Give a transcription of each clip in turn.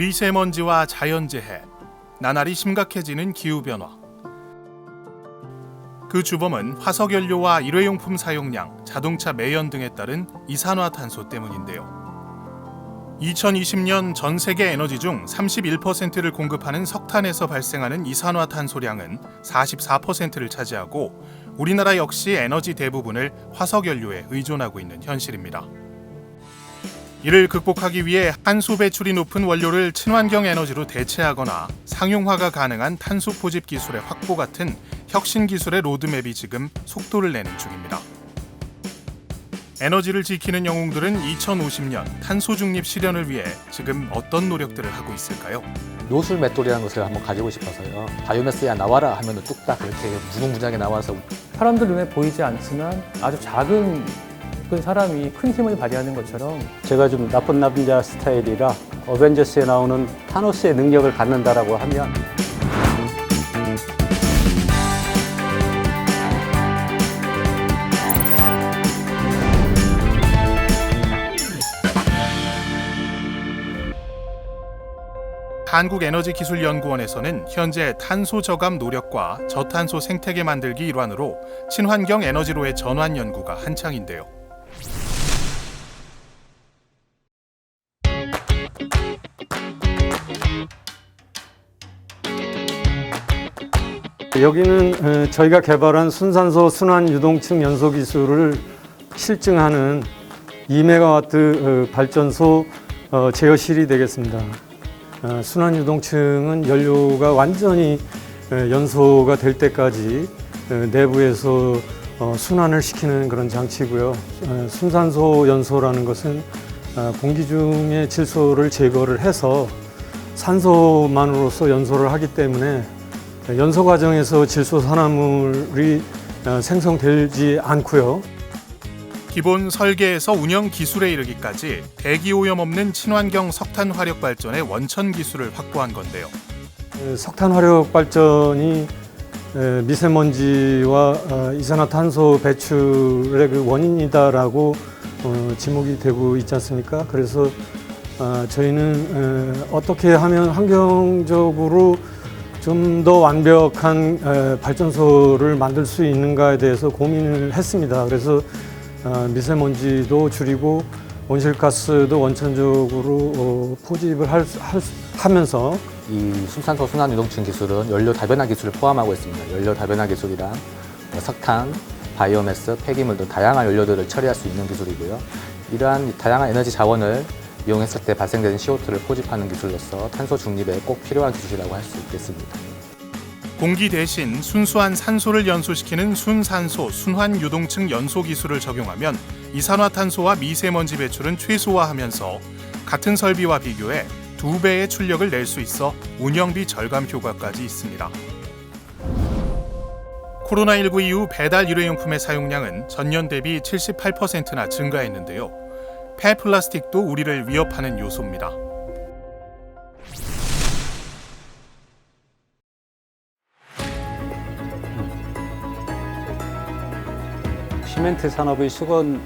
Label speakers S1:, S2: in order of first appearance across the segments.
S1: 미세먼지와 자연재해, 나날이 심각해지는 기후변화. 그 주범은 화석연료와 일회용품 사용량, 자동차 매연 등에 따른 이산화탄소 때문인데요. 2020년 전 세계 에너지 중 31%를 공급하는 석탄에서 발생하는 이산화탄소량은 44%를 차지하고 우리나라 역시 에너지 대부분을 화석연료에 의존하고 있는 현실입니다. 이를 극복하기 위해 한수 배출이 높은 원료를 친환경 에너지로 대체하거나 상용화가 가능한 탄소 포집 기술의 확보 같은 혁신 기술의 로드맵이 지금 속도를 내는 중입니다. 에너지를 지키는 영웅들은 2050년 탄소 중립 실현을 위해 지금 어떤 노력들을 하고 있을까요?
S2: 요술 맷돌이라는 것을 한번 가지고 싶어서요. 바이오매스야 나와라 하면 뚝딱 그렇게 무궁무진하게 나와서
S3: 사람들 눈에 보이지 않지만 아주 작은 그 사람이 큰 힘을 발휘하는 것처럼
S4: 제가 좀 나쁜 남자 스타일이라 어벤져스에 나오는 타노스의 능력을 갖는다라고 하면
S1: 한국에너지기술연구원에서는 현재 탄소 저감 노력과 저탄소 생태계 만들기 일환으로 친환경 에너지로의 전환 연구가 한창인데요.
S4: 여기는 어, 저희가 개발한 순산소 순환 유동층 연소 기술을 실증하는 2메가와트 어, 발전소 어, 제어실이 되겠습니다. 어, 순환 유동층은 연료가 완전히 어, 연소가 될 때까지 어, 내부에서 어, 순환을 시키는 그런 장치고요. 어, 순산소 연소라는 것은 어, 공기 중의 질소를 제거를 해서 산소만으로서 연소를 하기 때문에 연소 과정에서 질소 산화물이 어, 생성되지 않고요.
S1: 기본 설계에서 운영 기술에 이르기까지 대기 오염 없는 친환경 석탄 화력 발전의 원천 기술을 확보한 건데요.
S4: 에, 석탄 화력 발전이 에, 미세먼지와 어, 이산화탄소 배출의 그 원인이다라고 어, 지목이 되고 있지 않습니까? 그래서 어, 저희는 에, 어떻게 하면 환경적으로 좀 더 완벽한 에, 발전소를 만들 수 있는가에 대해서 고민을 했습니다. 그래서 어, 미세먼지도 줄이고 온실가스도 원천적으로 어, 포집을 할, 수- 할 수- 하면서
S2: 이 순산소 순환 유동층 기술은 연료 다변화 기술을 포함하고 있습니다. 연료 다변화 기술이란 뭐 석탄, 바이오매스, 폐기물 등 다양한 연료들을 처리할 수 있는 기술이고요. 이러한 다양한 에너지 자원을 이용했을 때 발생되는 CO2를 포집하는 기술로서 탄소 중립에 꼭 필요한 기술이라고 할 수 있겠습니다.
S1: 공기 대신 순수한 산소를 연소시키는 순산소 순환 유동층 연소 기술을 적용하면 이산화탄소와 미세먼지 배출은 최소화하면서 같은 설비와 비교해 두 배의 출력을 낼 수 있어 운영비 절감 효과까지 있습니다. 코로나19 이후 배달 일회용품의 사용량은 전년 대비 78%나 증가했는데요. 폐플라스틱도 우리를 위협하는 요소입니다.
S4: 시멘트 산업의 수건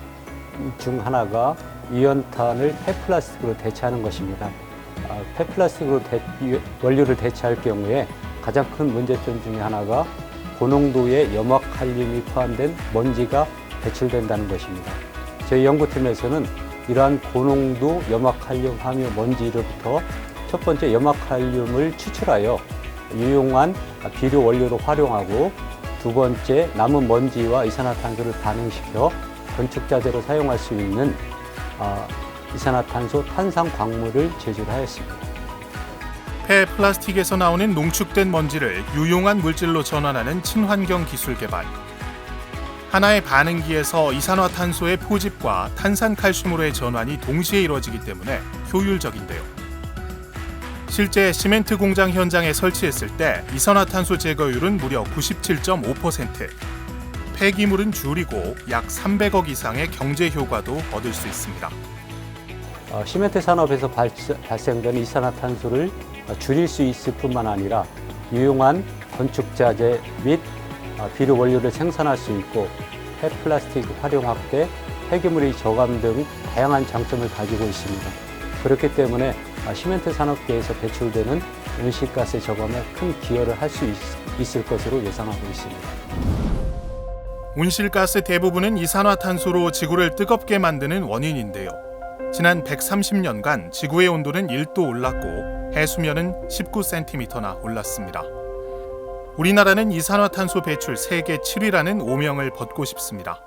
S4: 중 하나가 이연탄을 폐플라스틱으로 대체하는 것입니다. 아, 폐플라스틱으로 대- 이- 원료를 대체할 경우에 가장 큰 문제점 중에 하나가 고농도의 염화 칼륨이 포함된 먼지가 배출된다는 것입니다. 저희 연구팀에서는 이러한 고농도 염화칼륨 함유 먼지로부터 첫 번째 염화칼륨을 추출하여 유용한 비료 원료로 활용하고 두 번째 남은 먼지와 이산화탄소를 반응시켜 건축 자재로 사용할 수 있는 아, 이산화탄소 탄산 광물을 제조하였습니다.
S1: 폐 플라스틱에서 나오는 농축된 먼지를 유용한 물질로 전환하는 친환경 기술 개발. 하나의 반응기에서 이산화탄소의 포집과 탄산칼슘으로의 전환이 동시에 이루어지기 때문에 효율적인데요. 실제 시멘트 공장 현장에 설치했을 때 이산화탄소 제거율은 무려 97.5%. 폐기물은 줄이고 약 300억 이상의 경제 효과도 얻을 수 있습니다.
S4: 어, 시멘트 산업에서 발, 발생되는 이산화탄소를 어, 줄일 수 있을 뿐만 아니라 유용한 건축 자재 및 어, 비료 원료를 생산할 수 있고 폐플라스틱 활용 확대, 폐기물의 저감 등 다양한 장점을 가지고 있습니다. 그렇기 때문에 아, 시멘트 산업계에서 배출되는 온실가스 저감에 큰 기여를 할 수 있을 것으로 예상하고 있습니다.
S1: 온실가스 대부분은 이산화탄소로 지구를 뜨겁게 만드는 원인인데요. 지난 130년간 지구의 온도는 1도 올랐고 해수면은 19cm나 올랐습니다. 우리나라는 이산화탄소 배출 세계 7위라는 오명을 벗고 싶습니다.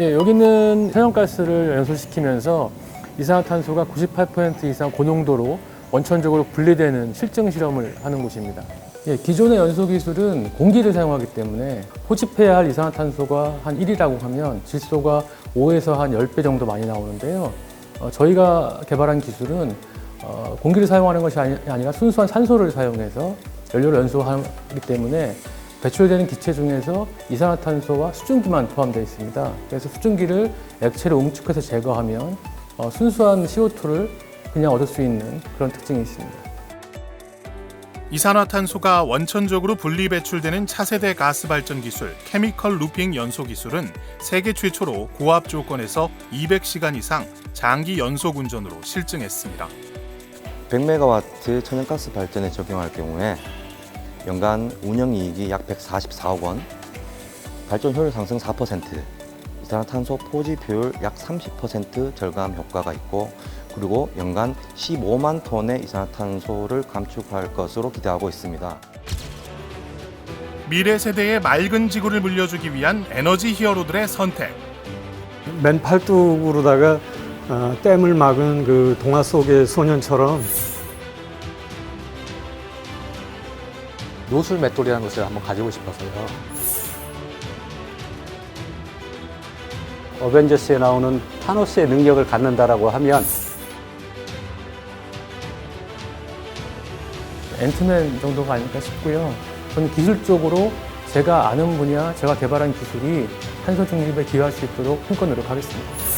S3: 예, 여기는 천연가스를 연소시키면서 이산화탄소가 98% 이상 고농도로 원천적으로 분리되는 실증 실험을 하는 곳입니다. 예, 기존의 연소 기술은 공기를 사용하기 때문에 포집해야 할 이산화탄소가 한 1이라고 하면 질소가 5에서 한 10배 정도 많이 나오는데요. 어, 저희가 개발한 기술은 어, 공기를 사용하는 것이 아니, 아니라 순수한 산소를 사용해서 연료를 연소하기 때문에 배출되는 기체 중에서 이산화탄소와 수증기만 포함되어 있습니다. 그래서 수증기를 액체로 응축해서 제거하면 어, 순수한 CO2를 그냥 얻을 수 있는 그런 특징이 있습니다.
S1: 이산화탄소가 원천적으로 분리 배출되는 차세대 가스 발전 기술 케미컬 루핑 연소 기술은 세계 최초로 고압 조건에서 200시간 이상 장기 연속 운전으로 실증했습니다.
S5: 100메가와트 천연가스 발전에 적용할 경우에 연간 운영 이익이 약 144억 원, 발전 효율 상승 4%, 이산화탄소 포집 효율 약 30% 절감 효과가 있고 그리고 연간 15만 톤의 이산화탄소를 감축할 것으로 기대하고 있습니다.
S1: 미래 세대의 맑은 지구를 물려주기 위한 에너지 히어로들의 선택.
S6: 맨 팔뚝으로다가 어, 댐을 막은 그 동화 속의 소년처럼
S2: 노술 맷돌이라는 것을 한번 가지고 싶어서요.
S4: 어벤져스에 나오는 타노스의 능력을 갖는다라고 하면
S3: 앤트맨 정도가 아닐까 싶고요. 저는 기술적으로 제가 아는 분야, 제가 개발한 기술이 탄소 중립에 기여할 수 있도록 힘껏 노력하겠습니다.